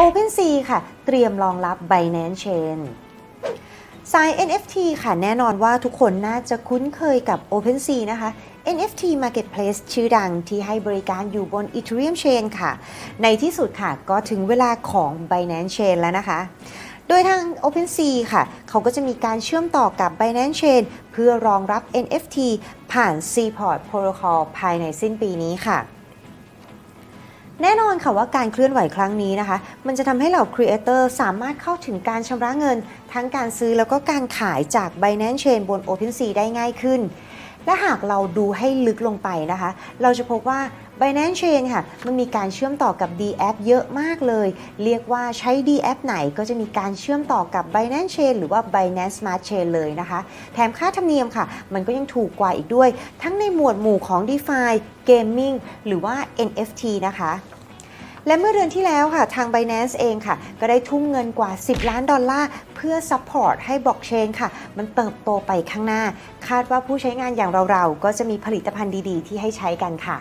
OpenSea ค่ะ เตรียมรองรับ Binance Chain สาย NFT ค่ะแน่นอนว่าทุกคนน่าจะคุ้นเคยกับ OpenSea นะคะ NFT Marketplace ชื่อดังที่ให้บริการอยู่บน Ethereum Chain ค่ะ ในที่สุดค่ะก็ถึงเวลาของ Binance Chain แล้วนะคะ โดยทาง OpenSea ค่ะ เขาก็จะมีการเชื่อมต่อกับ Binance Chain เพื่อรองรับ NFT ผ่าน Seaport Protocol ภายในสิ้นปีนี้ค่ะ แน่นอนค่ะว่าการเคลื่อนไหวครั้งนี้นะคะ มันจะทำให้เหล่าครีเอเตอร์สามารถเข้าถึงการชำระเงิน ทั้งการซื้อแล้วก็การขายจาก Binance Chain บน OpenSea ได้ง่ายขึ้น และหากเราดูให้ลึกลงไปนะคะ เราจะพบว่า Binance Chain ค่ะ มันมีการเชื่อมต่อกับ D App เยอะมากเลย เรียกว่าใช้ D App ไหนก็จะมีการเชื่อมต่อกับ Binance Chain หรือว่า Binance Smart Chain เลยนะคะ แถมค่าธรรมเนียมค่ะ มันก็ยังถูกกว่าอีกด้วย ทั้งในหมวดหมู่ของ DeFi Gaming หรือว่า NFT นะคะ และเมื่อเดือนที่แล้วค่ะ ทาง Binance เองค่ะ ก็ได้ทุ่มเงินกว่า 10 ล้านดอลลาร์ เพื่อซัพพอร์ตให้บล็อกเชนค่ะ มันเติบโตไปข้างหน้า คาดว่าผู้ใช้งานอย่างเราๆ ก็จะมีผลิตภัณฑ์ดีๆ ที่ให้ใช้กันค่ะ